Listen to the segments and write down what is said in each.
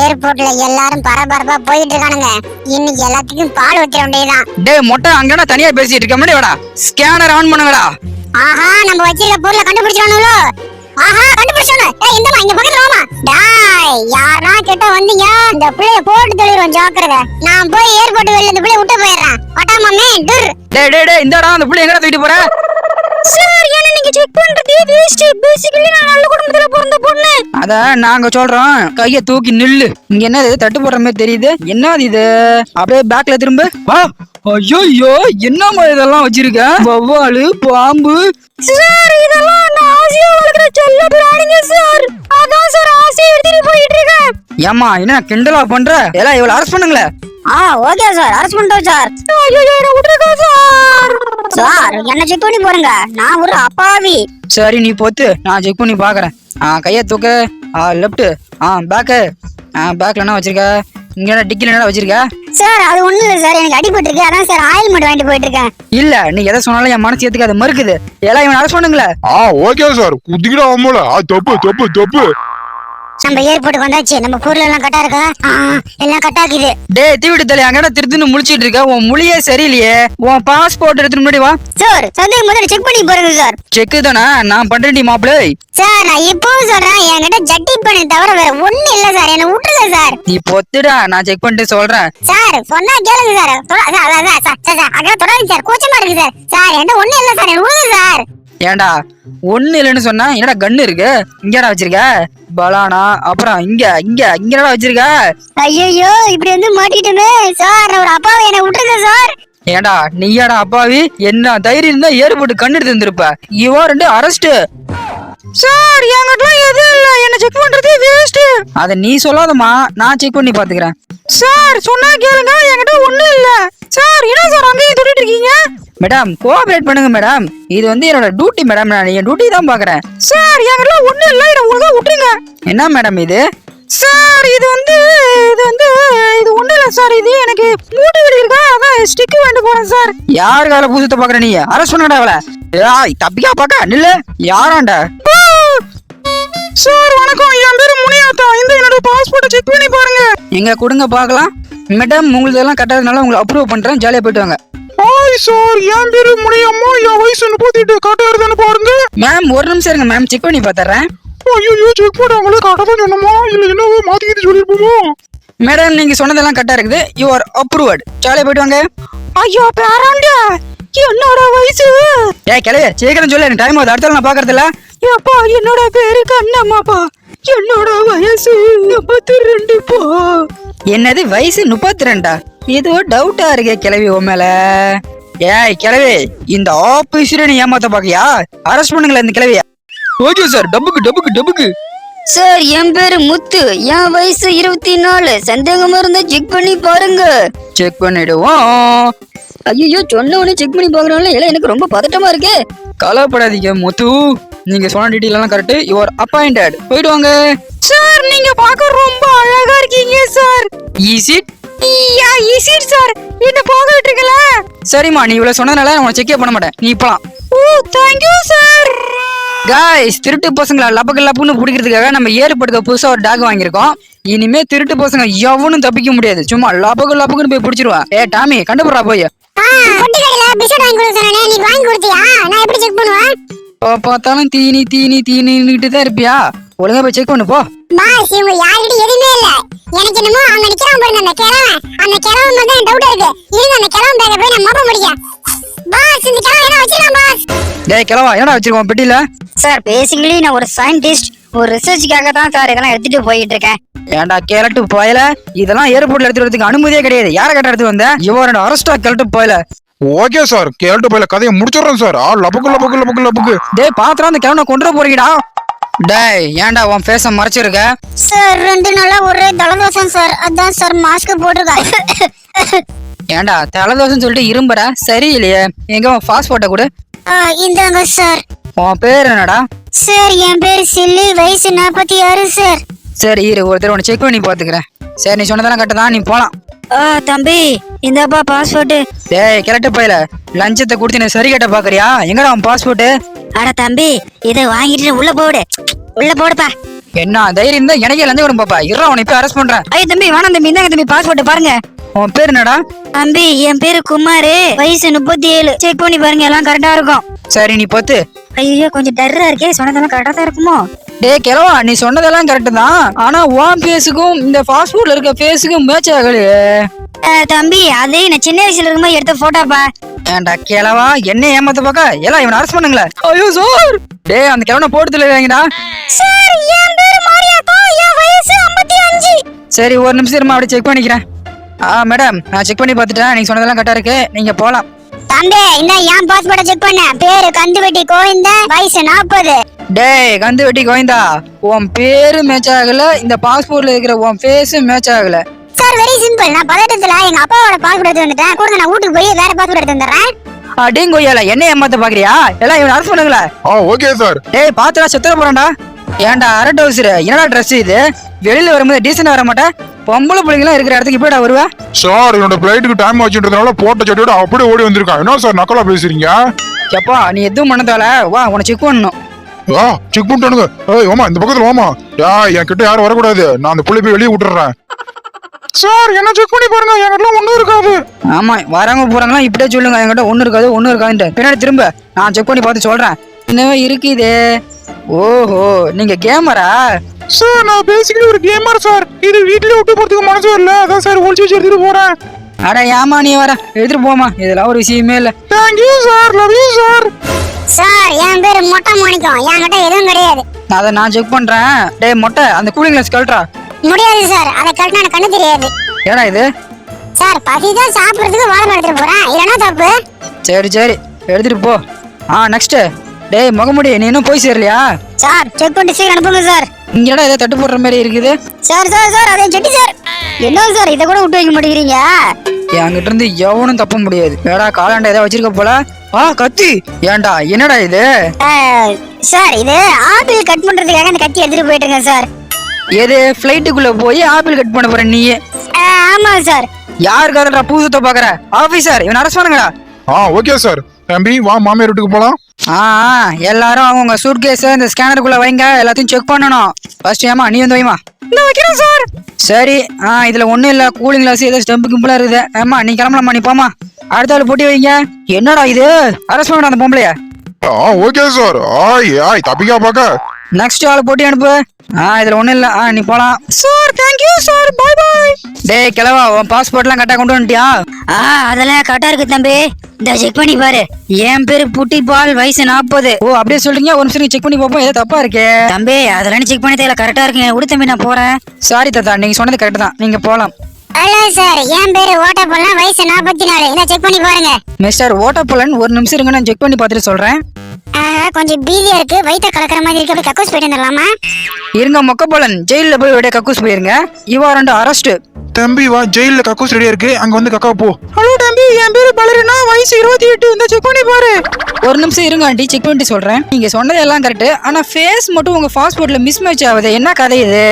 ஏர்போர்ட்ல எல்லாரும் பரபரப்பா போயிட்டு இருக்கானுங்க இன்னைக்கு எல்லாத்துக்கும் பால் ஊத்திர வேண்டியதுதான். டேய் மொட்டை அங்கனா தனியா பேசிட்டு இருக்க. முன்னாடி வாடா. ஸ்கேனர் ஆன் பண்ணுங்கடா. ஆஹா நம்ம வச்சிருக்க பொருளை கண்டுபிடிச்சிடானுங்களோ ஆஹா கண்டுபிடிச்சானு ஏய் இந்தமா இங்க பக்கத்துல வாமா டாய் யாரா கிட்ட வந்தீங்க? இந்த பிள்ளைய போட்டு தெளிறோம் ஜாக்கிரதை. நான் போய் ஏர்போர்ட் வெளில இந்த பிள்ளைய விட்டு போயிடுறேன். ஒட்டாமாமே டுர். டேய் டேய் டேய் இந்தடா அந்த புள்ள எங்கடா தூக்கிட்டு போற? செக் பண்றதே வேஸ்ட் பேசிக்கலி நான் நல்ல குடும்பத்துல பிறந்த பொண்ணு. அத நாங்க சொல்றோம். கைய தூக்கி நில்லு. இங்க என்னது? தட்டு போடுற மாதிரி தெரியுது. என்னது இது? அப்படியே பேக்ல திரும்ப. வா. ஐயோ என்னம்மா இதெல்லாம் வச்சிருக்க? வவ்வாலு பாம்பு. சார் இதெல்லாம் நான் ஆசையா வளர்க்குற செல்ல பிராணிங்க சார் அதான் சார் ஆசையை எடுத்துட்டு போயிட்டு இருக்கேன் ஏமா என்ன கிண்டலா பண்ற? எல்லாம் இவ்வளவு அரஸ்ட் பண்ணுங்களே. ஆ ஓகே சார் அரெஸ்ட் பண்ணிட்டோம் சார் ஐயோ என்ன விட்டுருக்கா சார் சார் என்ன செக் பண்ணி போறீங்க நான் ஒரு அப்பாவி. சரி நீ பொத்து. நான் செக் பண்ணி பாக்குறேன். ஆ கைய தூக்கு. ஆ லெஃப்ட் ஆ பேக்கு ஆ பேக்ல என்ன வச்சிருக்க? இங்க என்ன டிக்கில என்ன வச்சிருக்க? சார் அது ஒண்ணும் இல்ல சார். எனக்கு அடிபட்டிருக்கு அதான் சார் ஆயில்மெண்ட் வாங்கிட்டு போயிட்டு இருக்கேன் இல்ல நீ எதை சொன்னாலும் என் மனசு ஏத்துக்கு அது மறுக்குது. எல்லாம் இவன் அரஸ்ட் பண்ணுங்களே. ஆ ஓகே சார் குதிக்கிடா அம்மல ஆ தப்பு தப்பு தப்பு. நம்ம ஏர்போர்ட்டுக்கு வந்தாச்சு. நம்ம பொருள் எல்லாம் கட்டா இருக்கா? எல்லாம் கட்டாக்குது டேய் தீவிட்டு தலை அங்கடா திருத்துன்னு முழிச்சிட்டு இருக்க. உன் மொழியே சரியில்லையே. உன் பாஸ்போர்ட் எடுத்துட்டு முன்னாடி வா. சார் சந்தேகம் முதல்ல செக் பண்ணி போறேங்க சார். செக்கு தானே? நான் பண்றேன்டி மாப்பிளை. சார் நான் இப்பவும் சொல்றேன். என்கிட்ட ஜட்டி பண்ணி தவிர வேற ஒண்ணு இல்ல சார். என்ன விட்டுருங்க சார். நீ பொத்துடா நான் செக் பண்ணிட்டு சொல்றேன். சார் சொன்னா கேளுங்க சார். அதான், சார் அதான் தொடாதீங்க சார். கூச்சமா இருக்கு சார். சார் என்கிட்ட ஒண்ணு இல்ல சார். என்ன விடுங்க சார். ஏன்டா? ஒண்ணு இல்லைன்னு சொன்னா என்னடா கண்ணு இருக்கு? இங்கடா வச்சிருக்க? பலானா அப்புறம் இங்க இங்க இங்கடா வச்சிருக்க? ஐயோ இப்படி வந்து மாட்டிட்டோமே சார் ஒரு அப்பாவை என்ன விட்டுருங்க சார். ஏன்டா நீயாடா அப்பாவி? என்ன தைரியம் இருந்தா ஏறுபட்டு கண்ணு எடுத்து இருந்திருப்ப இவா ரெண்டு அரெஸ்ட் சார் என்கிட்ட எதுவும் இல்ல. என்ன செக் பண்றது வேஸ்ட் அத நீ சொல்லாதம்மா. நான் செக் பண்ணி பாத்துக்கிறேன் சார் சொன்னா கேளுங்க. என்கிட்ட ஒண்ணும் இல்ல. சார் என்ன சார் அங்கேயே தொட்டிட்டு இருக்கீங்க? மேடம் கோஆபரேட் பண்ணுங்க மேடம் இது வந்து என்னோட டியூட்டி மேடம் நான் என் டியூட்டி தான் பாக்குறேன் சார் என்கிட்ட ஒண்ணு இல்ல. என்ன ஒழுங்கா விட்டுருங்க. என்ன மேடம் இது? சார் இது வந்து இது வந்து இது ஒண்ணு இல்ல சார் இது எனக்கு மூட்டை இருக்கா? அதான் ஸ்டிக் வேண்டு போறேன் சார் யாரு கால பூசத்தை பாக்குற நீ? அரசு பண்ணடா அவளை. ஏய் தப்பிக்கா பாக்க நில்லு. யாராண்டா? சார் வணக்கம். என் பேரு முனியாத்தா. இந்த என்னோட பாஸ்போர்ட்டை செக் பண்ணி பாருங்க. எங்க கொடுங்க பார்க்கலாம். மேடம் உங்களுக்கு எல்லாம் கட்டாதனால உங்களை அப்ரூவ் பண்றேன். ஜாலியா போயிட்டு வாங்க. ஹாய் சார் என் பேரு முடியம்மா என் வயசு முப்பத்தி எட்டு கரெக்டா இருக்குதான்னு பாருங்க. மேம் ஒரு நிமிஷம் இருங்க மேம் செக் பண்ணி பார்த்தர்றேன் ஐயோ செக் பண்ணாங்களே கரெக்டா தான் சொன்னோமா? இல்ல என்னவோ மாத்தி கீத்தி சொல்லிருப்போமோ மேடம் நீங்க சொன்னதெல்லாம் கரெக்டா இருக்குது. யூ ஆர் அப்ரூவ்ட் ஜாலியா போயிட்டு வாங்க. ஐயோ பேராண்டா என்னோட வயசு. ஏய் கிளைய சீக்கிரம் சொல்லு எனக்கு டைம் ஆகுது. அடுத்த நான் பாக்குறதில்ல ஏப்பா என்னோட பேரு கண்ணம்மாப்பா. என்னோட வயசு முப்பத்தி ரெண்டு போ. என்னது வயசு முப்பத்தி ரெண்டா ஏதோ டவுட்டா இருக்கே கிளவி உன் மேல. ஏய் கிளவி இந்த ஆபீஸரை நீ ஏமாத்த பாக்கியா? அரெஸ்ட் பண்ணுங்களேன் இந்த கிளவிய ஓகே சார் டப்புக்கு டப்புக்கு டப்புக்கு. சார் என் பேரு முத்து. என் வயசு இருபத்தி நாலு சந்தேகமா இருந்தா செக் பண்ணி பாருங்க. செக் பண்ணிடுவோம். ஐயோ சொன்ன உடனே செக் பண்ணி பாக்குறாங்களே எல்லாம் எனக்கு ரொம்ப பதட்டமா இருக்கு. கவலைப்படாதீங்க முத்து. நீங்க சொன்ன டீட்டெயில் எல்லாம் கரெக்ட் யுவர் அப்பாயிண்டட் போயிட்டு வாங்க சார் நீங்க பார்க்க ரொம்ப அழகா இருக்கீங்க சார் ஈஸி யா ஈஸி சார் என்ன போக விட்டுருக்கல சரிம்மா நீ இவ்வளவு சொன்னதுனால நான் உன்னை செக்கே பண்ண மாட்டேன். நீ போலாம். ஓ தேங்க் யூ சார் காய்ஸ் திருட்டு பசங்கள லபக்கு லப்புன்னு பிடிக்கிறதுக்காக நம்ம ஏறுபடுக்க புதுசா ஒரு டாக் வாங்கியிருக்கோம். இனிமே திருட்டு பசங்க எவனும் தப்பிக்க முடியாது. சும்மா லபக்கு லபக்குன்னு போய் பிடிச்சிருவான் ஏ டாமி கண்டுபிடுறா போய். பொட்டி கடையில பிஸ்கட் வாங்கி சொன்னே நீ வாங்கி கொடுத்தியா? நான் எப்படி செக் பண்ணுவேன்? எப்ப பார்த்தாலும் தீனி தீனி தீனின்னுட்டு தான் இருப்பியா? ஒழுங்கா போய் செக் பண்ணு போ. பாஸ் இவங்க யார்கிட்ட எதுவுமே இல்ல. எனக்கு என்னமோ அங்க நிக்கிறான் பாருங்க அந்த கிழவன் அந்த கிழவன் மட்டும் எனக்கு டவுட் இருக்கு. இருங்க அந்த கிழவன் பேக்க போய் நான் மோப்ப முடியும் பாஸ் இந்த கிழவன் என்ன வச்சிருக்கான் பாஸ்? டேய் கிளவா என்னடா வச்சிருக்கோம் பெட்டியில? சார் பேசிக்கலி நான் ஒரு சயின்டிஸ்ட் ஒரு ரிசர்ச்சுக்காக தான் சார் இதெல்லாம் எடுத்துட்டு போயிட்டு இருக்கேன். ஏன்டா கேரட்டு போயல? இதெல்லாம் ஏர்போர்ட்ல எடுத்துட்டு வரதுக்கு அனுமதியே கிடையாது. யார கேட்ட எடுத்து வந்த? இவரோட அரஸ்டா கிளட்டு போயல. ஓகே சார் கேட்டு போயில கதையை முடிச்சிடுறேன் சார். ஆ லபக்கு லபக்கு லபக்கு லபக்கு. டேய் பாத்திரம் அந்த கிழவனை கொண்டு போறீங்கடா டேய் ஏன்டா உன் ஃபேஸ மறைச்சிருக்க? சார் ரெண்டு நாளா ஒரே தலதோஷம் சார். அதான் சார் மாஸ்க் போட்டிருக்கேன் ஏன்டா தலைதோசம் சொல்லிட்டு இரும்புற சரியில்லையே. எங்க உன் பாஸ்போர்ட்டை கொடு. இந்தாங்க சார். உன் பேர் என்னடா? சார் என் பேர் சில்லி வயசு நாற்பத்தி ஆறு சார். சரி இரு ஒருத்தர் உன்னை செக் பண்ணி பாத்துக்கிறேன் சரி நீ சொன்னதெல்லாம் கரெக்ட் தான் நீ போலாம். ஆ தம்பி இந்தாப்பா பாஸ்போர்ட் டேய் கிளட்டு போயல. லஞ்சத்தை கொடுத்து நீ சரி கட்ட பாக்குறியா? எங்கடா உன் பாஸ்போர்ட்டு அட தம்பி இதை வாங்கிட்டு உள்ள போடு. உள்ள போடுப்பா. என்ன தைரியம் தான் எனக்கே லஞ்சம் கொடுங்க பாப்பா. இருறா உன்னை இப்ப அரெஸ்ட் பண்றேன். ஐயோ தம்பி வேணாம் தம்பி இந்தாங்க தம்பி பாஸ்போர்ட் பாருங்க. உன் பேர் என்னடா? தம்பி என் பேரு குமாரு. வயசு முப்பத்தி ஏழு செக் பண்ணி பாருங்க எல்லாம் கரெக்டா இருக்கும். சரி நீ பத்து. ஐயோ கொஞ்சம் டர்ரா இருக்கே. சொன்னதெல்லாம் கரெக்டா தான் இருக்குமோ? டேய் கிழவா நீ சொன்னதெல்லாம் கரெக்ட் தான். ஆனா உன் ஃபேஸுக்கும் இந்த ஃபாஸ்ட் ஃபுட்ல இருக்க ஃபேஸுக்கும் மேட்ச் ஆகலையே. தம்பி அது நான் சின்ன வயசுல இருக்கும்போது எடுத்த போட்டோப்பா ஏன்டா கிழவா என்ன ஏமாத்த பாக்க எல்லாம் இவன் அரெஸ்ட் பண்ணுங்களேன் ஐயோ சார் டேய் அந்த கிழவனை போட்டு தெரியாங்கடா சார் ஒரு நிமிஷம் இருமா அப்படி செக் பண்ணிக்கிறேன். ஆ மேடம் நான் செக் பண்ணி பார்த்துட்டேன். நீங்க சொன்னதெல்லாம் கரெக்டா இருக்கு. நீங்க போலாம். தம்பி இந்த என் பாஸ்போர்ட்டை செக் பண்ண? பேரு கந்துவெட்டி கோவிந்த வயசு நாற்பது டேய் கந்து வெட்டி கோவிந்தா உன் பேரு மேட்ச் ஆகல இந்த பாஸ்போர்ட்ல இருக்கிற உன் ஃபேஸும் மேட்ச் ஆகல. சார் வெரி சிம்பிள் நான் பதட்டத்துல எங்க அப்பாவோட பாஸ்போர்ட் எடுத்து வந்துட்டேன். கூட நான் வீட்டுக்கு போய் வேற பாஸ்போர்ட் எடுத்து வந்துடுறேன். அடிங் கொய்யால என்ன ஏமாத்த பாக்குறியா? எல்லாம் இவன் அரெஸ்ட் பண்ணுங்களே. ஆ ஓகே சார் டேய் பாத்துடா செத்துற போறான்டா. ஏன்டா அரை டவுசர் என்னடா ட்ரெஸ் இது? வெளியில வரும்போது டீசெண்டா வர மாட்டேன்? பொம்பளை பிள்ளைங்களாம் இருக்கிற இடத்துக்கு இப்படிடா வருவ? சார் என்னோட ஃபிளைட்டுக்கு டைம் ஆச்சுன்றதுனால போட்ட சட்டியோட அப்படியே ஓடி வந்திருக்கான் என்ன சார் நக்கலா பேசுறீங்க? எப்பா நீ எதுவும் பண்ணதால? வா உன்னை செக் பண்ணணும். ஆ செக் பண்ணிட்டானுங்க. ஏய் ஓமா இந்த பக்கத்துல வாமா. யா என் கிட்ட யாரும் வரக்கூடாது. நான் அந்த புள்ளி போய் வெளியே விட்டுறேன் சார் என்ன செக் பண்ணி பாருங்க என்கிட்ட ஒண்ணும் இருக்காது. ஆமா வரவங்க போறாங்களா இப்படியே சொல்லுங்க. என்கிட்ட ஒண்ணு இருக்காது ஒண்ணு இருக்காதுன்ட்டு. பின்னாடி திரும்ப நான் செக் பண்ணி பார்த்து சொல்றேன். என்னவோ இருக்குது. ஓஹோ நீங்க கேமரா சார் நான் பேசிக்கலி ஒரு கேமர் சார் இது வீட்லயே விட்டு போறதுக்கு மனசு வரல அதான் சார் ஒளிச்சு வச்சு எடுத்துட்டு போறேன். அட ஏமா நீ வர? எடுத்துட்டு போமா இதெல்லாம் ஒரு விஷயமே இல்ல. Thank you sir love you sir sir என் பேரு மொட்டை மாணிக்கம். என்கிட்ட எதுவும் கிடையாது. அதை நான் செக் பண்றேன். டேய் மொட்டை அந்த கூலிங் கிளாஸ் கழட்டுறா. முடியாது சார் அதை கரெக்டா எனக்கு கண்ணு தெரியாது. ஏடா இது? சார் பசிதான் சாப்பிடுறதுக்கு வாழை எடுத்துட்டு போறேன். இல்லைன்னா தப்பு. சரி சரி. எடுத்துட்டு போ. ஆ நெக்ஸ்ட் டேய் முகமுடி நீ இன்னும் போய் சேரலையா? சார் செக் பண்ணிட்டு சீக்கிரம் அனுப்புங்க சார். இங்கடா ஏதோ தட்டு போடுற மாதிரி இருக்குது. சார் சார் சார் அதே செட்டி சார். என்ன சார் இதை கூட விட்டு வைக்க மாட்டேங்கிறீங்க? என்கிட்ட இருந்து எவனும் தப்ப முடியாது. ஏடா காலாண்டா ஏதோ வச்சிருக்க போல? ஆ கத்தி. ஏன்டா என்னடா இது? சார் இது ஆப்பிள் கட் பண்றதுக்காக அந்த கத்தி எடுத்துட்டு போயிட்டு இருக்கேன் சார். எது ஃப்ளைட்டுக்குள்ள போய் ஆப்பிள் கட் பண்ண போற நீ அஹ், ஆமாங்க சார். யாருக்காரடா பூசத்தை பாக்குற? ஆபீசர் இவன் அரசு பண்ணுங்கடா. ஆ ஓகே சார் தம்பி வா மாமியார் வீட்டுக்கு போலாம். ஆ ஆ, எல்லாரும் அவங்க சூட் கேஸ் இந்த ஸ்கேனருக்குள்ள வைங்க எல்லாத்தையும் செக் பண்ணணும். ஃபர்ஸ்ட் ஏமா நீ வந்து வைமா வைக்கிறேன் சார். சரி ஆ இதுல ஒண்ணும் இல்ல கூலிங் கிளாஸ் ஏதோ ஸ்டெம்பு கிம்பிளா இருக்குது. ஏமா நீ கிளம்பலாமா நீ போமா அடுத்த ஆள் போட்டி வைங்க. என்னடா இது? அரசு பண்ண அந்த பொம்பளைய. ஆ ஓகே சார் ஆய் ஆய் தப்பிக்கா பாக்க நெக்ஸ்ட் ஆள் போட்டி அனுப்பு. ஆ இதுல ஒண்ணும் இல்ல. ஆ நீ போலாம். Sir thank you sir bye bye டேய் கிளவா உன் பாஸ்போர்ட்லாம் கரெக்டா கொண்டு வந்துட்டியா? ஆ அதெல்லாம் கரெக்டா இருக்கு தம்பி. இந்த செக் பண்ணி பாரு. என் பேரு புட்டி பால் வயசு நாற்பது ஓ அப்படியே சொல்றீங்க? ஒரு நிமிஷம் செக் பண்ணி பார்ப்போம். ஏதோ தப்பா இருக்கே. தம்பி அதெல்லாம் செக் பண்ணி தெரியல கரெக்டா இருக்குங்க. விடு தம்பி நான் போறேன். சாரி தாத்தா. நீங்க சொன்னது கரெக்ட் தான். நீங்க போலாம். ஹலோ சார் என் பேரு ஓட்டப்பள்ளம் வயசு நாற்பத்தி நாலு. இதை செக் பண்ணி பாருங்க. மிஸ்டர் ஓட்டப்பலன் ஒரு நிமிஷம் இருங்க நான் செக் பண்ணி பார்த்துட்டு சொல்றேன். கொஞ்சம் பீதியா இருக்கு. வயிற்ற கலக்கிற மாதிரி இருக்கு. அப்படியே கக்கூஸ் போயிட்டு வந்துடலாமா? இருங்க மொக்கப்பலன் ஜெயில போய் விட கக்கூஸ் போயிருங்க. இவா ரெண்டு அரெஸ்ட் தம்பி வா ஜெயில கக்கூஸ் ரெடியா இருக்கு. அங்க வந்து கக்கா போ. ஹலோ தம்பி என் பேரு பலருனா வயசு இருபத்தி எட்டு. இந்த செக் பண்ணி பாரு. ஒரு நிமிஷம் இருங்க ஆண்டி. செக் பண்ணிட்டு சொல்றேன். நீங்க சொன்னது எல்லாம் கரெக்ட் ஆனா ஃபேஸ் மட்டும் உங்க பாஸ்போர்ட்ல மிஸ் மேட்ச் ஆகுது. என்ன கதை இது?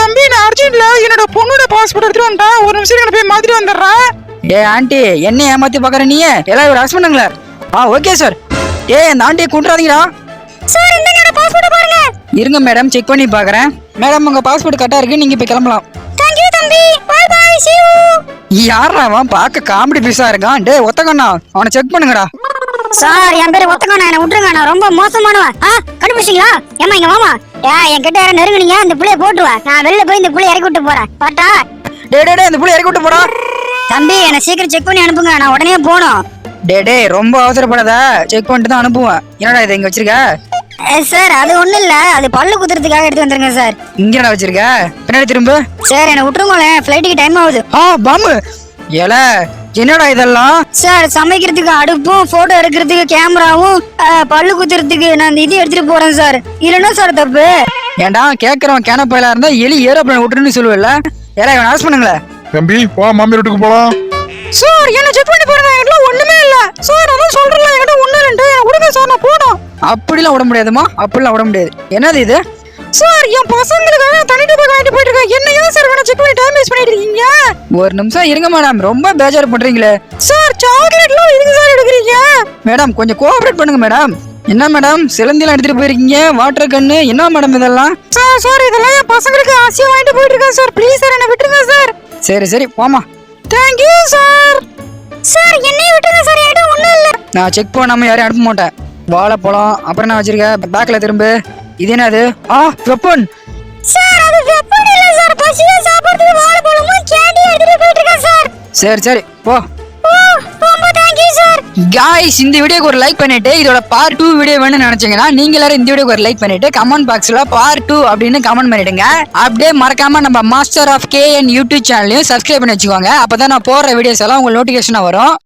தம்பி நான் அர்ஜென்ட்ல என்னோட பொண்ணோட பாஸ்போர்ட் எடுத்துட்டு வந்துட்டேன். ஒரு நிமிஷம் இங்க போய் மாதிரி வந்துடுறேன். ஏ ஆண்டி என்ன ஏமாத்தி பாக்குற நீ எல்லாம் இவர் அரசு பண்ணுங்களா ஆ ஓகே சார் ஏ இந்த ஆண்டியை கூட்டுறாதீங்கடா சார் இந்த என்னோட பாஸ்போர்ட் பாருங்க. இருங்க மேடம் செக் பண்ணி பாக்குறேன். மேடம் உங்க பாஸ்போர்ட் கரெக்டா இருக்கு நீங்க இப்ப கிளம்பலாம். தேங்க்யூ தம்பி. Bye bye see you. யாரா அவன் பார்க்க காமெடி பீஸா இருக்கான். டேய் ஒத்தக்கண்ணா அவனை செக் பண்ணுங்கடா. சார் என் பேரு ஒத்தக்கண்ணா என்ன விட்டுருங்க நான் ரொம்ப மோசமானவன். ஆ கண்டுபிடிச்சிங்களா ஏமா இங்க வாமா ஏ என் கிட்ட யாரும் நெருங்குனீங்க இந்த புள்ளைய போட்டுருவேன் நான் வெளில போய் இந்த புள்ளைய இறக்கி விட்டு போறேன். பாட்டா டேய் டேய் டேய் இந்த புள்ளை இறக்கி விட்டு போடா. தம்பி என்ன சீக்கிரம் செக் பண்ணி அனுப்புங்க. நான் உடனே போகணும். டேய் டேய் ரொம்ப அவசரப்படாத. செக் பண்ணிட்டு தான் அனுப்புவேன். என்னடா இதை இங்க வச்சிருக்க? சார் அது ஒண்ணும் இல்ல. அது பல்லு குத்துறதுக்காக எடுத்து வந்துருங்க சார் இங்க என்னடா வச்சிருக்க? பின்னாடி திரும்ப. சார் என்ன விட்டுருங்களேன் ஃப்ளைட்டுக்கு டைம் ஆகுது. ஆ பாம்பு. ஏல என்னடா இதெல்லாம்? சார் சமைக்கிறதுக்கு அடுப்பும் போட்டோ எடுக்கிறதுக்கு கேமராவும் அஹ், பல்லு குத்துறதுக்கு நான் இந்த இது எடுத்துட்டு போறேன் சார் இல்லைன்னா சார் தப்பு. ஏன்டா கேக்குறவன் கேனப்பையில இருந்தா எலி ஏரோப்ளேன் விட்டுருன்னு சொல்லுவல ஏல இவன் அரசு பண்ணுங்களே. தம்பி வா மாமியார் வீட்டுக்கு போலாம். சார் என்ன செக் பண்ணி பாருங்க என்கிட்ட ஒண்ணுமே இல்ல. அப்படிலாம் விட முடியாதுமா அப்படிலாம் விட முடியாது. என்னது இது? சார் என் பசங்களுக்காக தனி போய் வாங்கிட்டு போயிட்டு இருக்கேன். என்ன ஏன் சார் வேணா செக் பண்ணி டைம் வேஸ்ட் பண்ணிட்டு இருக்கீங்க? ஒரு நிமிஷம் இருங்க மேடம் ரொம்ப பேஜார் பண்றீங்களே சார் சாக்லேட்லாம் எதுக்கு சார் எடுக்கிறீங்க. மேடம் கொஞ்சம் கோஆபரேட் பண்ணுங்க மேடம் என்ன மேடம் சிலந்திலாம் எடுத்துட்டு போயிருக்கீங்க? வாட்டர் கன்னு என்ன மேடம் இதெல்லாம்? சார் சார் இதெல்லாம் என் பசங்களுக்கு ஆசையா வாங்கிட்டு போயிட்டு இருக்கேன் சார். ப்ளீஸ் சார் என்ன விட்டுருங்க சார். சரி சரி போமா தேங்க்யூ சார். சார் என்னைய விட்டுருங்க சார். என்கிட்ட ஒண்ணும் இல்ல. நான் செக் பண்ணாம யாரையும் அனுப்ப மாட்டேன். வாழைப்பழம் அப்புறம் என்ன வச்சிருக்க? பேக்ல திரும்ப. இது என்னது? ஆ வெப்பன் சார் அது வெப்பன் இல்ல சார். பசியா சாப்பிடுறதுக்கு வாழைப்பழமும் கேண்டி எடுத்துட்டு போயிட்டு இருக்கேன் சார். சரி சரி போ. காய்ஸ் இந்த வீடியோக்கு ஒரு லைக் பண்ணிட்டு இதோட பார்ட் டூ வீடியோ வேணும்னு நினைச்சீங்கன்னா நீங்க எல்லாரும் இந்த வீடியோக்கு ஒரு லைக் பண்ணிட்டு கமெண்ட் பாக்ஸ்ல பார்ட் டூ அப்படின்னு கமெண்ட் பண்ணிடுங்க. அப்படியே மறக்காம நம்ம மாஸ்டர் ஆஃப் கே யூடியூப் சேனலையும் சப்ஸ்கிரைப் பண்ணி வச்சுக்கோங்க. அப்பதான் நான் போடுற வீடியோஸ் எல்லாம் உங்களுக்கு நோட்டிபிகேஷனா வரும்.